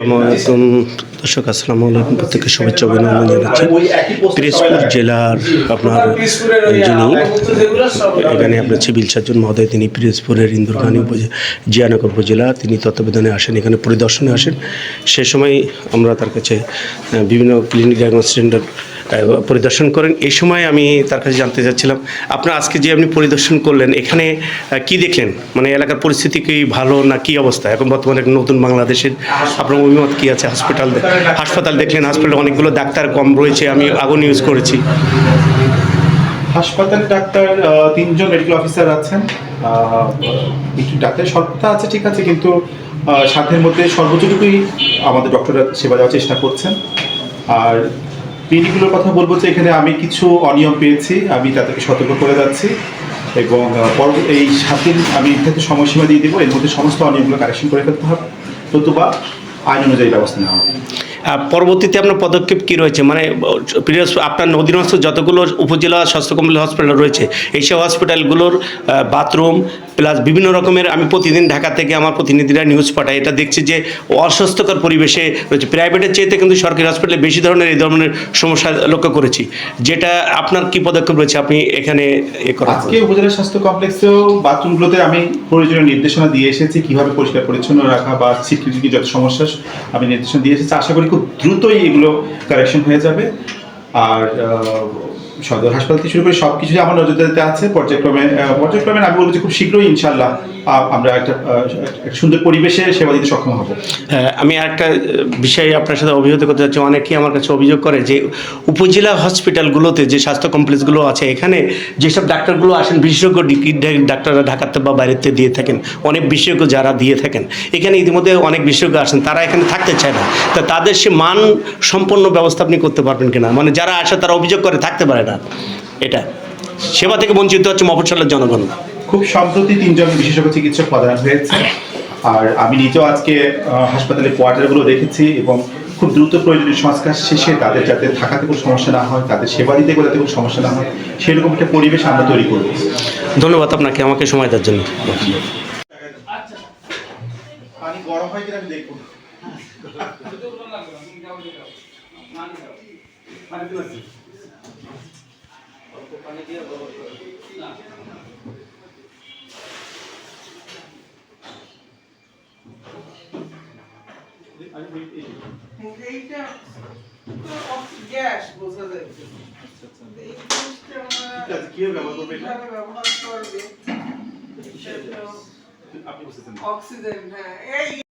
আসসালামাইকুম দর্শক, আসসালামু আলাইকুম। প্রত্যেককে শুভেচ্ছা, অভিনন্দন জানাচ্ছি। পিরোজপুর জেলার আপনার যিনি, এখানে আপনার সিভিল সার্জন মহোদয়, তিনি পিরোজপুরের ইন্দুরখানি উপজেলা জিয়ানগর উপজেলা, তিনি তত্ত্বাবধানে আসেন, এখানে পরিদর্শনে আসেন। সে সময় আমরা তার কাছে বিভিন্ন ক্লিনিক ডায়াগনোস সেন্টার পরিদর্শন করেন। এই সময় আমি তার কাছে জানতে চাচ্ছিলাম, আপনার আজকে যে আপনি পরিদর্শন করলেন, এখানে কি দেখলেন? মানে এলাকার পরিস্থিতি কি ভালো না কি অবস্থা? এখন বর্তমানে নতুন বাংলাদেশের আপনার অভিমত কি আছে? হসপিটাল হাসপাতাল দেখলেন, হাসপাতালে অনেকগুলো ডাক্তার কম রয়েছে, আমি আগুন ইউজ করেছি। হাসপাতাল ডাক্তার তিনজন মেডিকেল অফিসার আছেন। ডাক্তারের স্বল্পতা আছে, ঠিক আছে, কিন্তু সাধ্যের মধ্যে সর্বোচ্চটুকুই আমাদের ডক্টররা সেবা দেওয়ার চেষ্টা করছেন। আর ক্লিনিকগুলোর কথা বলব যে এখানে আমি কিছু অনিয়ম পেয়েছি, আমি তাদেরকে সতর্ক করে যাচ্ছি এবং এই সাত দিন আমি এটাতে সময়সীমা দিয়ে দেবো। এর মধ্যে সমস্ত অনিয়মগুলো কারেকশন করে ফেলতে হবে। নতুবা আইন অনুযায়ী ব্যবস্থা নেওয়া হবে। পরবর্তীতে আপনার পদক্ষেপ কি রয়েছে? মানে আপনার অধীনস্থ যতগুলো উপজেলা স্বাস্থ্য কমপ্লেক্স হসপিটাল রয়েছে, এইসব হসপিটালগুলোর বাথরুম প্লাস বিভিন্ন রকমের আমি প্রতিদিন ঢাকা থেকে আমার প্রতিনিধিরা নিউজ পাঠায় এটা দেখছি যে অস্বাস্থ্যকর পরিবেশে রয়েছে। প্রাইভেটের চাইতে কিন্তু সরকারি হসপিটালে বেশি ধরনের এই ধরনের সমস্যা লক্ষ্য করেছি। যেটা আপনার কি পদক্ষেপ রয়েছে আপনি এখানে এ করা আজকে উপজেলা স্বাস্থ্য কমপ্লেক্সেও বাথরুমগুলোতে আমি প্রয়োজনীয় নির্দেশনা দিয়ে এসেছি। কীভাবে পরিষ্কার পরিচ্ছন্ন রাখা বা সিকিউরিটি যত সমস্যা, আমি নির্দেশনা দিয়ে এসেছি। আশা করি খুব দ্রুতই এগুলো কারেকশন হয়ে যাবে। আর সদর হাসপাতাল থেকে শুরু করে সব কিছুই আমার নজরদারিতে আছে। পর্যায়ক্রমে পর্যায়ক্রমে আমি বলব যে খুব শীঘ্রই ইনশাল্লাহ আমরা একটা সুন্দর পরিবেশে সেবা দিতে সক্ষম হব। আমি একটা বিষয়ে আপনার সাথে অভিযোগ করতে চাচ্ছি। অনেকেই আমার কাছে অভিযোগ করে যে উপজেলা হসপিটালগুলোতে যে স্বাস্থ্য কমপ্লেক্সগুলো আছে, এখানে যেসব ডাক্তারগুলো আসেন, বিশেষজ্ঞ ডাক্তাররা ঢাকাতে বা বাইরেতে দিয়ে থাকেন, অনেক বিশেষজ্ঞ যারা দিয়ে থাকেন, এখানে ইতিমধ্যে অনেক বিশেষজ্ঞ আসেন, তারা এখানে থাকতে চায় না। তা তাদের সে মান সম্পন্ন ব্যবস্থা আপনি করতে পারবেন কিনা? মানে যারা আসে তারা অভিযোগ করে থাকতে পারে না। এটা। সেবা থেকে বঞ্চিত হচ্ছে মফস্বলের জনগণ। খুব সম্প্রতি তিনজন বিশেষজ্ঞ চিকিৎসক পদায়ন হয়েছে। আর আমি নিজেও আজকে হাসপাতালে কোয়ার্টারগুলো দেখেছি এবং খুব দ্রুত প্রয়োজনীয় সংস্কার শেষে তাদের যাতে থাকাতে কোনো সমস্যা না হয় তাদের সেবা দিতে গেলে যাতে কোনো সমস্যা না হয় সেরকম একটা পরিবেশ আমরা তৈরি করব ধন্যবাদ আপনাকে আমাকে সময় দেওয়ার জন্য। পানি গরম হয় কিনা আমি দেখব। গ্যাস বোঝা কীভাবে ব্যবহার করবে এটা? আপনি বুঝতেছেন অক্সিজেন হ্যাঁ এই